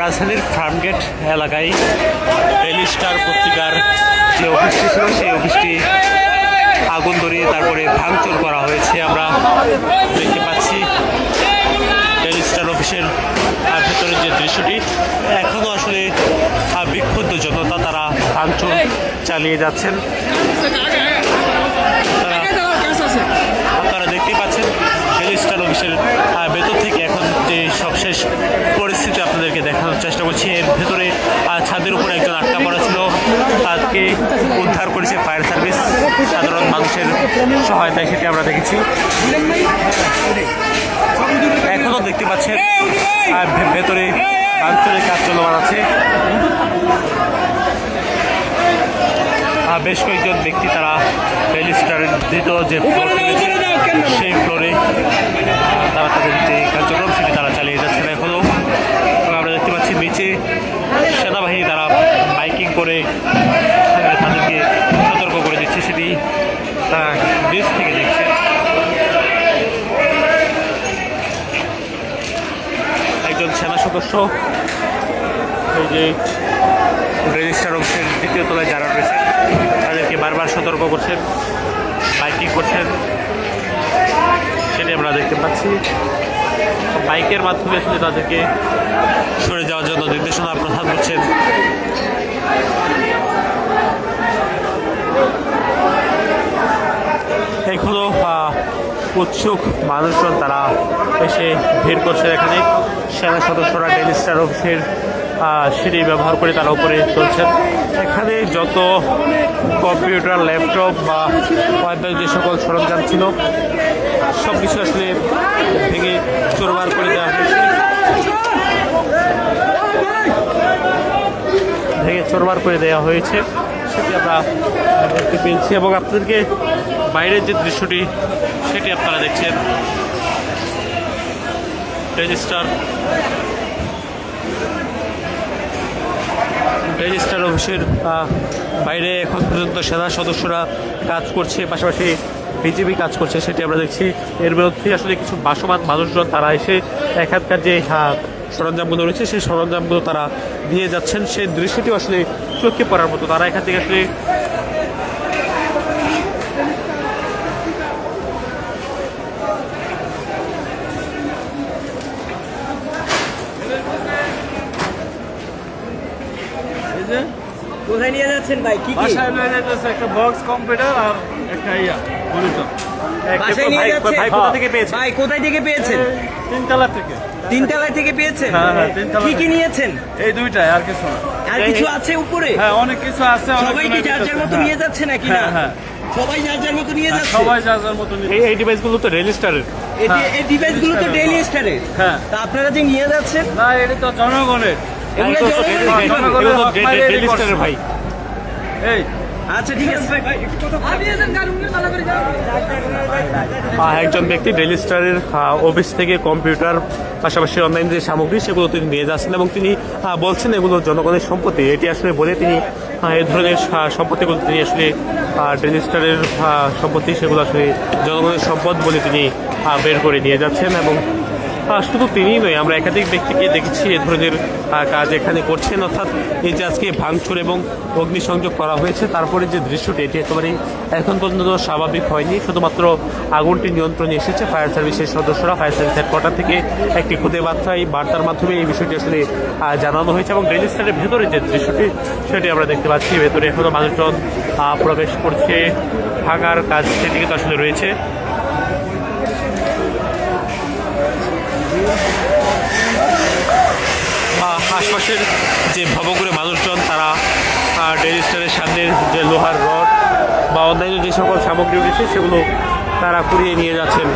রাজধানীর ফার্মগেট এলাকায় daily star পত্রিকার যে অফিসটি ছিল, সেই অফিসটি আগুন ধরিয়ে তারপরে ভাঙচুর করা হয়েছে। আমরা দেখতে পাচ্ছি ডেলি স্টার অফিসের ভেতরের যে দৃশ্যটি এখনও আসলে বিক্ষুব্ধ জনতা তারা ভাঙচুর চালিয়ে যাচ্ছেন আপনারা দেখতেই পাচ্ছেন ডেলি স্টার অফিসের আহ, ভেতর থেকে এখন যে সবশেষ পরিস্থিতি আপনাদেরকে দেখানোর চেষ্টা করছি এর ভেতরে আহ, ছাদের উপরে একজন আটকা পড়া ছিল তাকে উদ্ধার করেছে ফায়ার সার্ভিস মানুষের সহায়তায় সেটি আমরা দেখেছি। এখনও দেখতে পাচ্ছেন ভেতরে ভাঙচুরের কাজ চলমান আছে। বেশ কয়েকজন ব্যক্তি তারা রেল স্টারের যে ফ্লোর সেই ফ্লোরে তারা তাদের যে কার্যক্রম সেটি তারা চালিয়ে যাচ্ছেন এখনও আমরা দেখতে পাচ্ছি নিচে সেনাবাহিনী তারা বাইকিং করে তাদেরকে সতর্ক করে দিচ্ছে সেটি দেখছে। একজন সেনা সদস্য। এই যে রেজিস্টার অফিসের দ্বিতীয় তলায় যারা রয়েছে, তাদেরকে বারবার সতর্ক করছেন বাইকিং করছেন। সেটি আমরা দেখতে পাচ্ছি। বাইকের মাধ্যমে আসলে তাদেরকে সরে যাওয়ার জন্য নির্দেশনা প্রদান করছেন এখনও আহ, উৎসুক মানুষজন তারা এসে ভিড় করছে এখানে। সেনা সদস্যরা ডেলি স্টার অফিসের সিঁড়ি ব্যবহার করে তারা উপরে চলছেন। এখানে যত কম্পিউটার, ল্যাপটপ বা ওয়াইফাই যে সকল সরঞ্জাম ছিল সব কিছু আসলে ভেঙে চোরবার করে দেওয়া হয়েছে। ভেঙে চোরবার করে দেওয়া হয়েছে। সেটি আমরা দেখতে পেয়েছি এবং আপনাদেরকে বাইরের যে দৃশ্যটি, সেটি আপনারা দেখছেন। রেজিস্টার রেজিস্টার অফিসের বাইরে এখন পর্যন্ত সেনা সদস্যরা কাজ করছে, পাশাপাশি বিজেপি কাজ করছে, সেটি আমরা দেখছি। এর বিরুদ্ধে আসলে কিছু বাসমান মানুষজন তারা এসে এখানকার যে সরঞ্জামগুলো রয়েছে, সেই সরঞ্জামগুলো তারা দিয়ে যাচ্ছেন। সেই দৃশ্যটি আসলে চোখে পড়ার মতো তারা এখান থেকে আসলে কোথায় নিয়ে যাচ্ছেন ভাই? কি বাসায় যাইতেছে একটা বক্স কম্পিউটার আর একটা ইয়া মনিটর বাসায় নিয়ে ভাই যাচ্ছেন? ভাই কোথা থেকে পেয়েছে ভাই কোথায় থেকে পেয়েছেন? তিনতলা থেকে। তিনতলায় থেকে পেয়েছেন? হ্যাঁ, হ্যাঁ, কি কি নিয়েছেন? এই দুইটাই আর কিছু না। আর কিছু আছে উপরে? হ্যাঁ অনেক কিছু আছে অনেক সবাই কি যার যার মতো হ্যাঁ। নিয়ে যাচ্ছে নাকি না? হ্যাঁ, হ্যাঁ। সবাই যার যার মতো নিয়ে হ্যাঁ, যাচ্ছে। সবাই যার যার মতো এই ডিভাইসগুলো তো এটি- এই ডিভাইসগুলো তো ডেইলি স্টারের। হ্যাঁ। তা আপনারা যে নিয়ে যাচ্ছেন? না এটা তো জনগণের। এগুলো জনগণের। ভাই। এই আচ্ছা ঠিক আছে। একজন ব্যক্তি ডেলি স্টারের অফিস থেকে কম্পিউটার পাশাপাশি অনলাইন যে সামগ্রী সেগুলো তিনি নিয়ে যাচ্ছেন এবং তিনি বলছেন এগুলো জনগণের সম্পত্তি। এটি আসলে বলে তিনি এই ধরনের সম্পত্তিগুলো তিনি আসলে ডেলি স্টারের সম্পত্তি সেগুলো আসলে জনগণের সম্পদ বলে তিনি বের করে নিয়ে যাচ্ছেন এবং শুধু তিনিই নয়, আমরা একাধিক ব্যক্তিকে দেখেছি এ ধরনের কাজ এখানে করছেন। অর্থাৎ এই যে আজকে ভাঙচুর এবং অগ্নিসংযোগ করা হয়েছে, তারপরে যে দৃশ্যটি, এটি একেবারেই এখন পর্যন্ত স্বাভাবিক হয়নি। শুধুমাত্র আগুনটি নিয়ন্ত্রণে এসেছে ফায়ার সার্ভিসের সদস্যরা। ফায়ার সার্ভিস হেডকোয়ার্টার থেকে একটি খুদে বার্তা এই বার্তার মাধ্যমে এই বিষয়টি আসলে জানানো হয়েছে এবং রেজিস্টারের ভেতরে যে দৃশ্যটি, সেটি আমরা দেখতে পাচ্ছি। ভেতরে এখনও মানুষজন প্রবেশ করছে, ভাঙার কাজ সেটি কিন্তু আসলে রয়েছে। আশপাশের যে ভবঘুরে মানুষজন, তারা ডেলি সামনে যে লোহার রড বা অন্যান্য যে সকল সামগ্রী রয়েছে, সেগুলো তারা কুড়িয়ে নিয়ে যাচ্ছেন।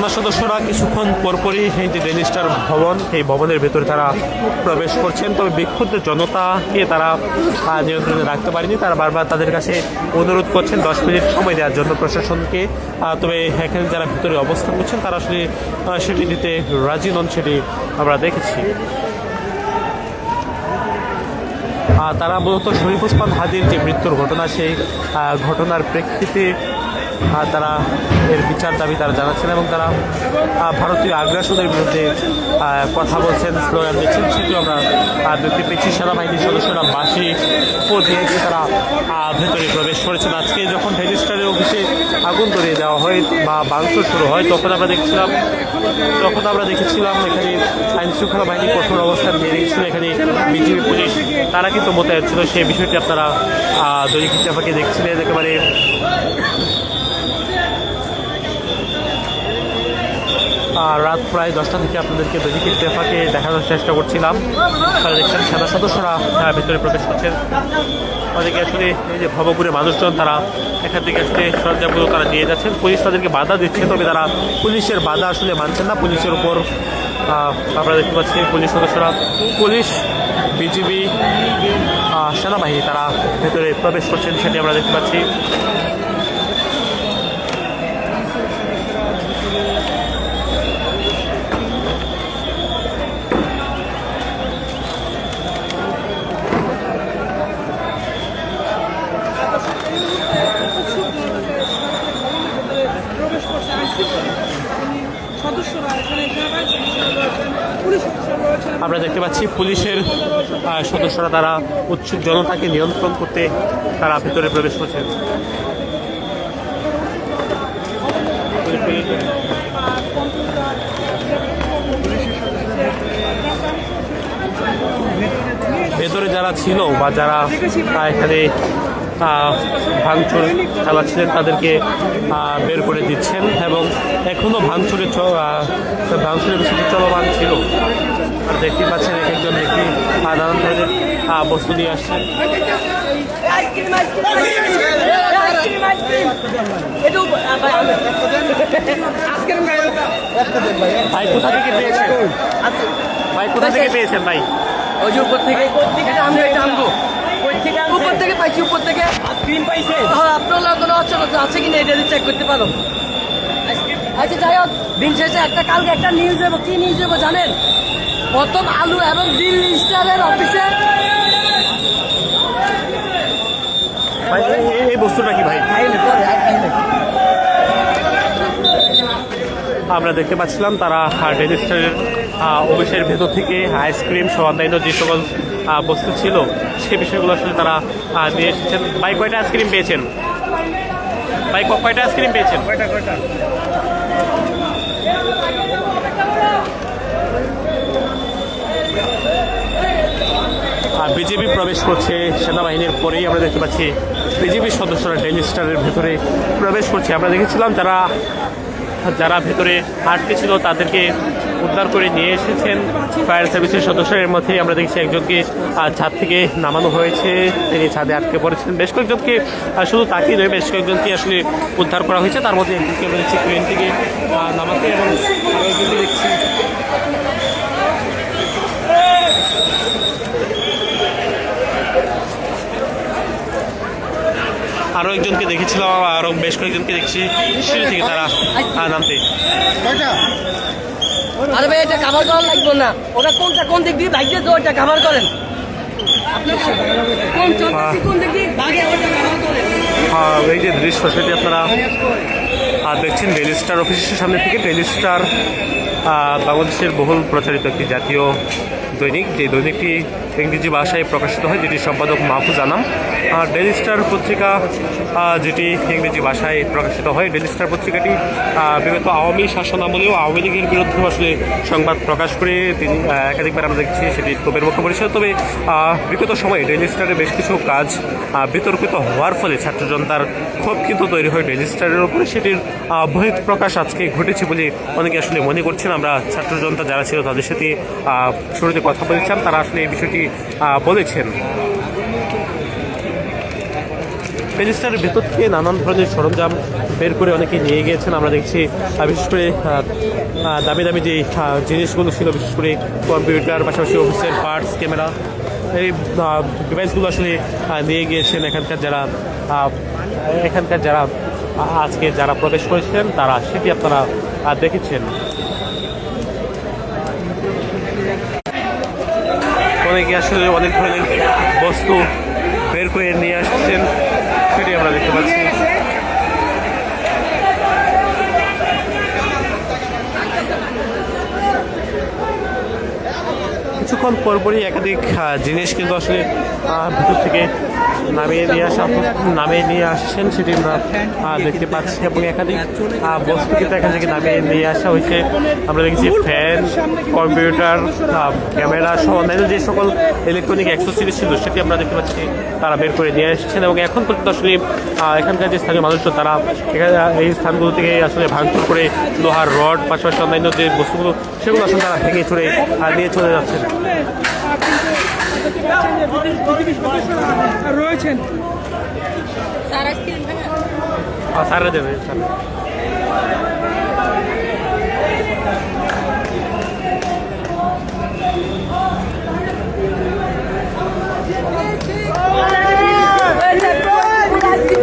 সেনা সদস্যরা কিছুক্ষণ পরপরই এই যে ডেলি ভবন এই ভবনের ভেতরে তারা প্রবেশ করছেন। তবে বিক্ষুব্ধ জনতাকে তারা নিয়ন্ত্রণে রাখতে পারেনি। তারা বারবার তাদের কাছে অনুরোধ করছেন, দশ মিনিট সময় দেওয়ার জন্য প্রশাসনকে। তবে এখানে যারা ভিতরে অবস্থান করছেন, তারা আসলে সেটি দিতে রাজি নন সেটি আমরা দেখেছি। তারা মূলত শরীফ ওসমান হাদির যে মৃত্যুর ঘটনা, সেই ঘটনার প্রেক্ষিতে তারা এর বিচার দাবি তারা জানাচ্ছেন এবং তারা ভারতীয় আগ্রাসনের বিরুদ্ধে কথা বলছেন, স্লোগান দিচ্ছেন। সেটিও আমরা দেখতে পেয়েছি। সেনাবাহিনীর সদস্যরা বাসি দিয়ে তারা ভেতরে প্রবেশ করেছেন। আজকে যখন রেজিস্ট্রারের অফিসে আগুন ধরিয়ে দেওয়া হয় বা ভাঙচুর শুরু হয়, তখন আমরা দেখছিলাম, তখন আমরা দেখেছিলাম এখানে আইন শৃঙ্খলা বাহিনী কঠোর অবস্থান নিয়ে রেখেছিল এখানে বিজিবি পুলিশ, তারা কিন্তু মোতায়েন ছিল। সেই বিষয়টি আপনারা দৈনিক ইত্তেফাকে দেখছিলেন। একেবারে রাত প্রায় দশটা থেকে আপনাদেরকে দৈনিক ইত্তেফাকে দেখানোর চেষ্টা করছিলাম। তারা দেখছেন সেনা সদস্যরা আহ, ভিতরে প্রবেশ করছেন। অনেকে আসলে এই যে ভবপুরে মানুষজন তারা এখান থেকে আসলে সরঞ্জামগুলো তারা নিয়ে যাচ্ছেন। পুলিশ তাদেরকে বাধা দিচ্ছে তবে তারা পুলিশের বাধা আসলে মানছেন না। পুলিশের উপর আমরা দেখতে পাচ্ছি পুলিশ সদস্যরা পুলিশ বিজিবি সেনাবাহিনী তারা ভেতরে প্রবেশ করছেন সেটি আমরা দেখতে পাচ্ছি প্রবেশ করছে আইসিসি সদস্যরা এখানে সেনাবাহিনী সদস্যরা রয়েছেন পুলিশ সদস্যরা রয়েছেন আমরা দেখতে পাচ্ছি পুলিশের সদস্যরা তারা উৎসুক জনতাকে নিয়ন্ত্রণ করতে তারা ভেতরে প্রবেশ করছেন। ভেতরে যারা ছিল বা যারা এখানে ভাঙচুর চালাচ্ছিলেন তাদেরকে আহ, বের করে দিচ্ছেন এবং এখনও ভাঙচুরে ভাঙচুরের বিষয়টি চলমান ছিল। আর দেখতে পাচ্ছেন এক একজন ব্যক্তি নানান ধরনের আহ, বস্তু নিয়ে আসছেন ভাই কোথা থেকে পেয়েছেন? ভাই কোথা থেকে পেয়েছেন ভাই? ওই যে উপর থেকে। আমি এটা আনব উপর থেকে পাইছি উপর থেকে। আইসক্রিম পাইছে। তাহলে আপনার কোনো অচলতা আছে কিনা এটা চেক করতে পারো। আচ্ছা যাই হোক দিন শেষে একটা কালকে একটা নিউজ দেবো। কি নিউজ দেবো জানেন? প্রথম আলু এবং দিল্লি স্টারের অফিসে ভাই এই- বস্তুটা কি ভাই? আমরা দেখতে পাচ্ছিলাম তারা রেজিস্টারের অফিসের ভেতর থেকে আইসক্রিম সহ অন্যান্য যে সকল বস্তু ছিল সে বিষয়গুলো আসলে তারা নিয়ে এসেছেন। ভাই কয়টা আইসক্রিম পেয়েছেন? ভাই কয়টা আইসক্রিম পেয়েছেন? কয়টা কয়টা? আর বিজেপি প্রবেশ করছে সেনাবাহিনীর পরেই আমরা দেখতে পাচ্ছি বিজেপির সদস্যরা ডেইলি স্টারের ভেতরে প্রবেশ করছে। আমরা দেখেছিলাম যারা যারা ভেতরে আটকে ছিল তাদেরকে উদ্ধার করে নিয়ে এসেছেন। ফায়ার সার্ভিসের সদস্যের মধ্যে আমরা দেখছি একজনকে ছাদ থেকে নামানো হয়েছে। তিনি ছাদে আটকে পড়েছেন। বেশ কয়েকজনকে শুধু তাকেই নয়, বেশ কয়েকজনকে আসলে উদ্ধার করা হয়েছে। তার মধ্যে একজনকে আমরা দেখছি ক্রেন থেকে নামাতে এবং আরও একজনকে দেখছি। আরও একজনকে দেখেছিলাম আরও বেশ কয়েকজনকে দেখছি। সিঁড়ি থেকে তারা নামতে। আরে ভাই এটা কাভার করা লাগবে না। ওটা কোনটা কোন দিক দিয়ে ভাগ্যে তো ওটা কাভার করেন। আহ, এই যে দৃশ্য সেটি আপনারা আহ, দেখছেন ডেলি স্টার অফিসের সামনে থেকে ডেলি স্টার বাংলাদেশের বহুল প্রচারিত একটি জাতীয় দৈনিক যে দৈনিকটি ইংরেজি ভাষায় প্রকাশিত হয় যেটি সম্পাদক মাহফুজ আনাম। আর ডেলি স্টার পত্রিকা যেটি ইংরেজি ভাষায় প্রকাশিত হয় ডেলি স্টার পত্রিকাটি বিগত আওয়ামী শাসন আমলেও আওয়ামী লীগের বিরুদ্ধেও আসলে সংবাদ প্রকাশ করে তিনি একাধিকবার আমরা দেখছি সেটি ক্ষোভের মুখে পড়েছিল তবে বিগত সময়ে ডেলি স্টারে বেশ কিছু কাজ বিতর্কিত হওয়ার ফলে ছাত্র জনতার ক্ষোভ কিন্তু তৈরি হয় ডেলি স্টারের উপরে। সেটির আহ, বহিঃ প্রকাশ আজকে ঘটেছে বলে অনেকে আসলে মনে করছেন। আমরা ছাত্র জনতা যারা ছিল তাদের সাথে আহ, শুরুতে কথা বলেছিলাম, তারা আসলে এই বিষয়টি বলেছেন। রেজিস্টারের ভেতর থেকে নানান ধরনের সরঞ্জাম বের করে অনেকে নিয়ে গিয়েছেন। আমরা দেখছি বিশেষ করে দামি দামি যে জিনিসগুলো ছিল, বিশেষ করে কম্পিউটার, পাশাপাশি অফিসের পার্টস, ক্যামেরা, এই ডিভাইসগুলো আসলে নিয়ে গিয়েছেন এখানকার যারা এখানকার যারা আজকে যারা প্রবেশ করেছেন, তারা সেটি আপনারা দেখেছেন। অনেকে আসলে অনেক ধরনের বস্তু বের করে নিয়ে আসছেন সেটি আমরা দেখতে পাচ্ছি। কিছুক্ষণ পরপরই একাধিক জিনিস কিন্তু আসলে ভিতর থেকে নামিয়ে নিয়ে আসা নামিয়ে নিয়ে আসছেন সেটি আমরা দেখতে পাচ্ছি এবং একাধিক বস্তু কিন্তু এখান থেকে নামিয়ে নিয়ে আসা হয়েছে। আমরা দেখেছি ফ্যান কম্পিউটার ক্যামেরা সহ অন্যান্য যে সকল ইলেকট্রনিক অ্যাক্সেসরিজ ছিল সেটি আমরা দেখতে পাচ্ছি তারা বের করে নিয়ে এসেছেন এবং এখন পর্যন্ত আসলে এখানকার যে স্থানীয় মানুষজন তারা এই স্থানগুলো থেকে আসলে ভাঙচুর করে লোহার রড পাশাপাশি অন্যান্য যে বস্তুগুলো সেগুলো আসলে তারা ভেঙে আহ, নিয়ে চলে যাচ্ছেন। সদস্যরা রয়েছেন স্যাররা দেবে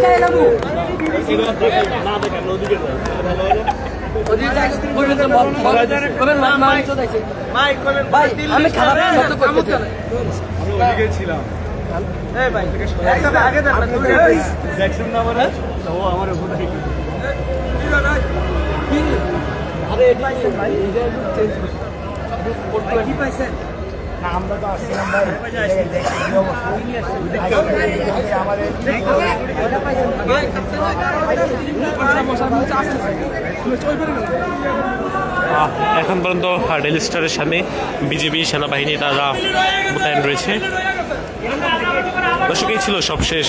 খাই যাব ভাই আমি খারাপ ছিলাম আগে কি দেখছেন এখন পর্যন্ত ডেলি স্টারের সামনে বিজেপি সেনাবাহিনী তারা মোতায়েন রয়েছে। দর্শকেই ছিল সবশেষ।